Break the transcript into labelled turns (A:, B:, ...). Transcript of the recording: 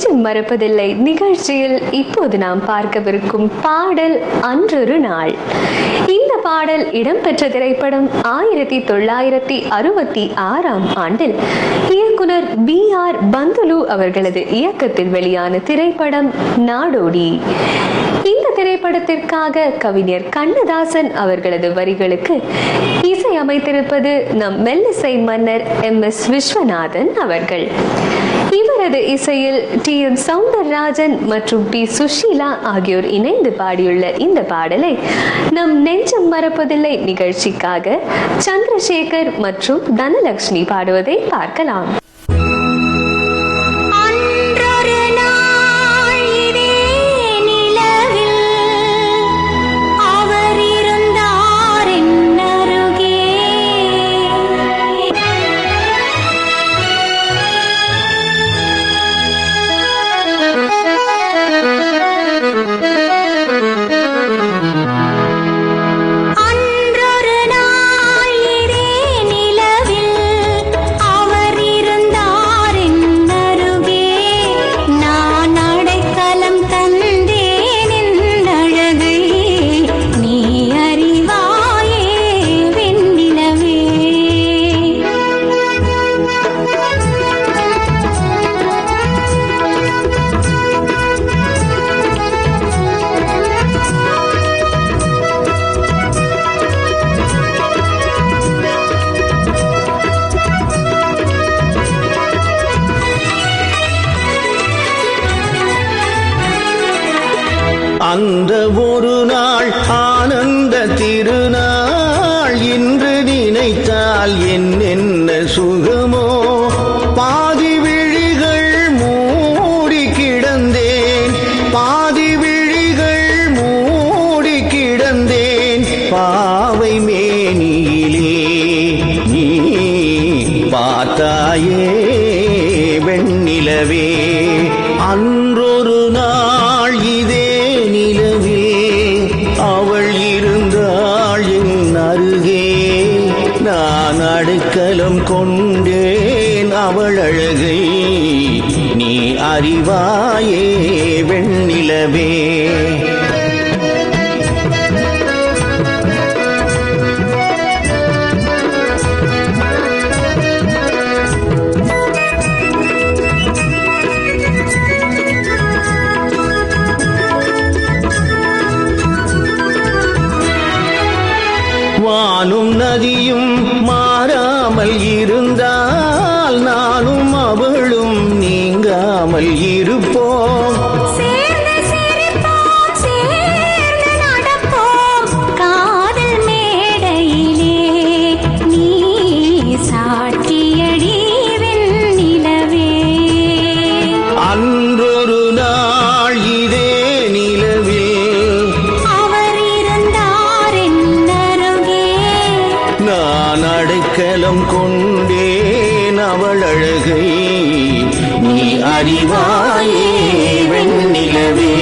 A: நெஞ்சம் மறப்பதில்லை. நிகழ்ச்சியில் இப்போது நாம் பார்க்கவிருக்கும் பாடல் அன்றொரு நாள். இந்த பாடல் இடம்பெற்ற திரைப்படம் ஆயிரத்தி தொள்ளாயிரத்தி அறுபத்தி ஆறாம் ஆண்டில் இயக்குனர் பி ஆர் பந்துலு அவர்களது இயக்கத்தில் வெளியான திரைப்படம் நாடோடி. இந்த திரைப்படத்திற்காக கவிஞர் கண்ணதாசன் அவர்களது வரிகளுக்கு இசை அமைத்திருப்பது நம் மெல்லிசை மன்னர் எம் எஸ் விஸ்வநாதன் அவர்கள். இவரது இசையில் டி எம் சவுந்தரராஜன் மற்றும் பி சுஷீலா ஆகியோர் இணைந்து பாடியுள்ள இந்த பாடலை நம் நெஞ்சம் மறப்பதில்லை நிகழ்ச்சிக்காக சந்திரசேகர் மற்றும் தனலட்சுமி பாடுவதை பார்க்கலாம்.
B: அந்த ஒரு நாள் ஆனந்த திருநாள். இன்று நினைத்தால் என்னென்ன சுகமோ. பாதி விழிகள் மூடி கிடந்தேன். பாதி விழிகள் மூடி கிடந்தேன். பாவை மேனியிலே நீ பார்த்தாயே வெண்ணிலவே. அன்றொரு அவள் இருந்தாள் என் அருகே நான் அடுக்கலம் கொண்டேன். அவள் அழகை நீ அறிவாயே வெண்ணிலவே. வானும் நதியும் மாறாமல் இருந்தால் நானும் அவளும் நீங்காமல் இருப்போம். உள்ளம் கொண்டேன் அவள் அழகை நீ அறிவாயே வெண்ணிலவே.